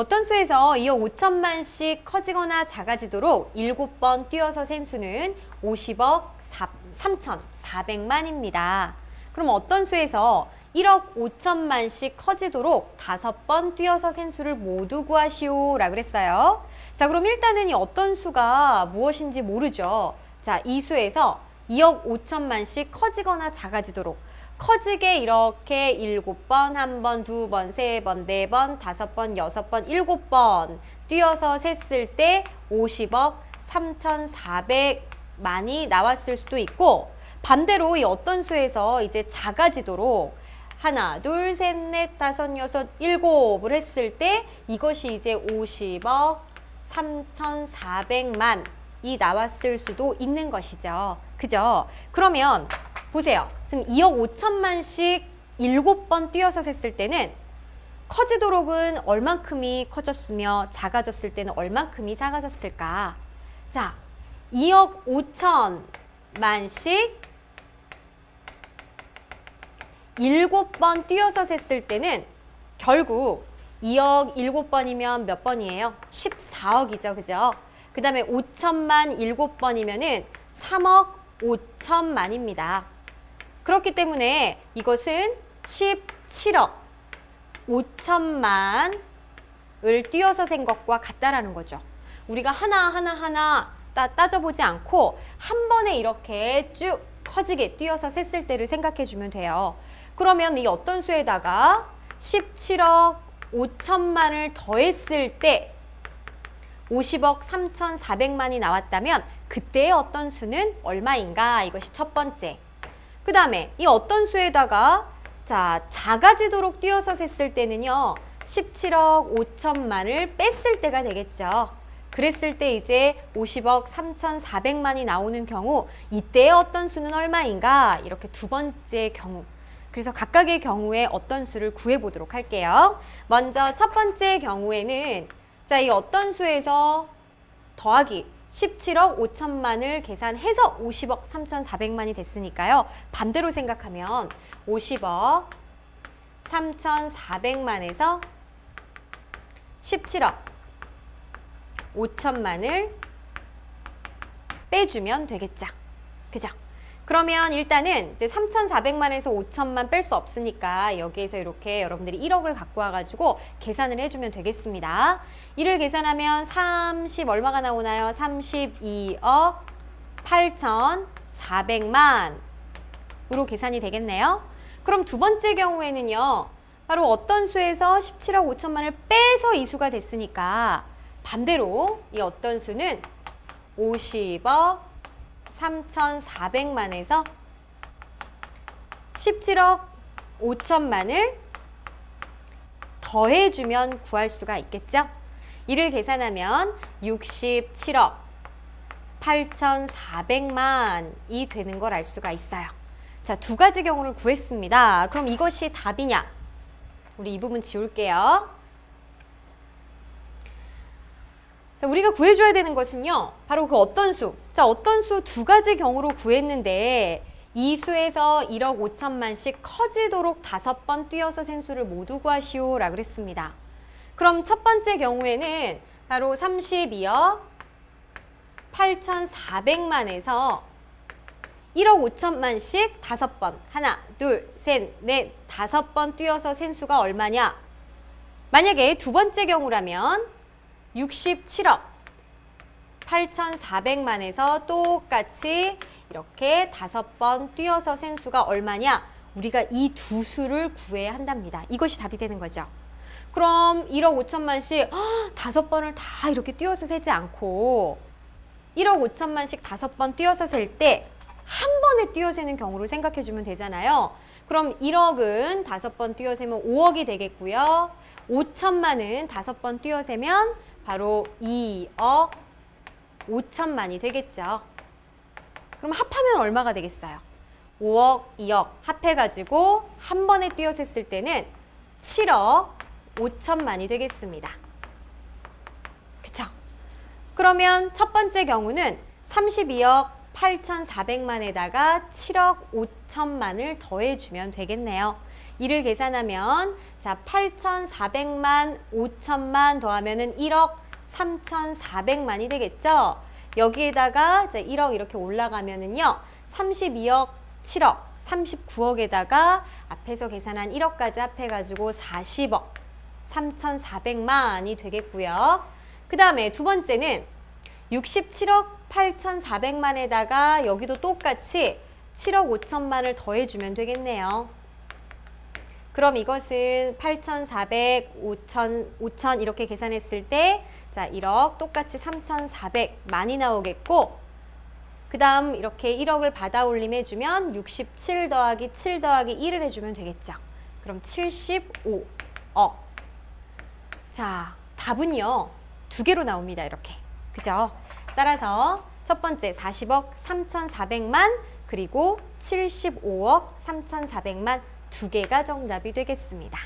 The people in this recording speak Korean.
어떤 수에서 2억 5천만씩 커지거나 작아지도록 7번 뛰어서 센 수는 50억 3,400만입니다. 그럼 어떤 수에서 1억 5천만씩 커지도록 5번 뛰어서 센 수를 모두 구하시오 라고 그랬어요. 자, 그럼 일단은 이 어떤 수가 무엇인지 모르죠. 자, 이 수에서 2억 5천만씩 커지거나 작아지도록 커지게 이렇게 일곱 번, 한 번, 두 번, 세 번, 네 번, 다섯 번, 여섯 번, 일곱 번 뛰어서 셌을 때 50억 3,400만이 나왔을 수도 있고 반대로 이 어떤 수에서 이제 작아지도록 하나, 둘, 셋, 넷, 다섯, 여섯, 일곱을 했을 때 이것이 이제 50억 3,400만이 나왔을 수도 있는 것이죠. 그죠? 그러면 보세요. 지금 2억 5천만씩 7번 뛰어서 셌을 때는 커지도록은 얼만큼이 커졌으며 작아졌을 때는 얼만큼이 작아졌을까? 자, 2억 5천만씩 7번 뛰어서 셌을 때는 결국 2억 7번이면 몇 번이에요? 14억이죠. 그죠? 그 다음에 5천만 7번이면은 3억 5천만입니다. 그렇기 때문에 이것은 17억 5천만을 뛰어서 센 것과 같다라는 거죠. 우리가 하나하나 하나 따, 따져보지 않고 한 번에 이렇게 쭉 커지게 뛰어서 셌을 때를 생각해 주면 돼요. 그러면 이 어떤 수에다가 17억 5천만을 더했을 때 50억 3,400만이 나왔다면 그때의 어떤 수는 얼마인가? 이것이 첫 번째. 그 다음에 이 어떤 수에다가 자 작아지도록 뛰어서 셌을 때는요 17억 5천만을 뺐을 때가 되겠죠. 그랬을 때 이제 50억 3,400만이 나오는 경우 이때의 어떤 수는 얼마인가? 이렇게 두 번째 경우. 그래서 각각의 경우에 어떤 수를 구해 보도록 할게요. 먼저 첫 번째 경우에는 자, 이 어떤 수에서 더하기 17억 5천만을 계산해서 50억 3,400만이 됐으니까요. 반대로 생각하면 50억 3,400만에서 17억 5천만을 빼주면 되겠죠. 그죠? 그러면 일단은 이제 3,400만에서 5천만 뺄 수 없으니까 여기에서 이렇게 여러분들이 1억을 갖고 와가지고 계산을 해주면 되겠습니다. 이를 계산하면 30 얼마가 나오나요? 32억 8,400만으로 계산이 되겠네요. 그럼 두 번째 경우에는요. 바로 어떤 수에서 17억 5천만을 빼서 이 수가 됐으니까 반대로 이 어떤 수는 50억 3,400만에서 17억 5천만을 더해주면 구할 수가 있겠죠? 이를 계산하면 67억 8,400만이 되는 걸 알 수가 있어요. 자, 두 가지 경우를 구했습니다. 그럼 이것이 답이냐? 우리 이 부분 지울게요. 자, 우리가 구해줘야 되는 것은요. 바로 그 어떤 수. 자, 어떤 수 두 가지 경우로 구했는데 이 수에서 1억 5천만씩 커지도록 다섯 번 뛰어서 생수를 모두 구하시오 라고 그랬습니다. 그럼 첫 번째 경우에는 바로 32억 8,400만에서 1억 5천만씩 다섯 번 하나, 둘, 셋, 넷, 다섯 번 뛰어서 센수가 얼마냐? 만약에 두 번째 경우라면 67억 8,400만에서 똑같이 이렇게 다섯 번 뛰어서 센 수가 얼마냐? 우리가 이 두 수를 구해야 한답니다. 이것이 답이 되는 거죠. 그럼 1억 5천만씩 다섯 번을 다 이렇게 뛰어서 세지 않고 1억 5천만씩 다섯 번 뛰어서 셀 때 한 번에 뛰어 세는 경우를 생각해 주면 되잖아요. 그럼 1억은 다섯 번 뛰어 세면 5억이 되겠고요. 5천만은 다섯 번 뛰어 세면 바로 2억 5천만이 되겠죠. 그럼 합하면 얼마가 되겠어요? 5억, 2억 합해가지고 한 번에 뛰어셌을 때는 7억 5천만이 되겠습니다. 그쵸? 그러면 첫 번째 경우는 32억 8,400만에다가 7억 5천만을 더해주면 되겠네요. 이를 계산하면 자 8,400만 5천만 더하면은 1억 3,400만이 되겠죠. 여기에다가 이제 1억 이렇게 올라가면은요 32억 7억 39억에다가 앞에서 계산한 1억까지 합해가지고 40억 3,400만이 되겠고요. 그 다음에 두 번째는 67억 8,400만에다가 여기도 똑같이 7억 5천만을 더해주면 되겠네요. 그럼 이것은 8,400, 5,000, 5,000 이렇게 계산했을 때 자, 1억 똑같이 3,400만이 나오겠고 그 다음 이렇게 1억을 받아 올림 해 주면 67 더하기 7 더하기 1을 해주면 되겠죠. 그럼 75억. 자, 답은요. 두 개로 나옵니다. 이렇게. 그죠? 따라서 첫 번째 40억 3,400만 그리고 75억 3,400만 두 개가 정답이 되겠습니다.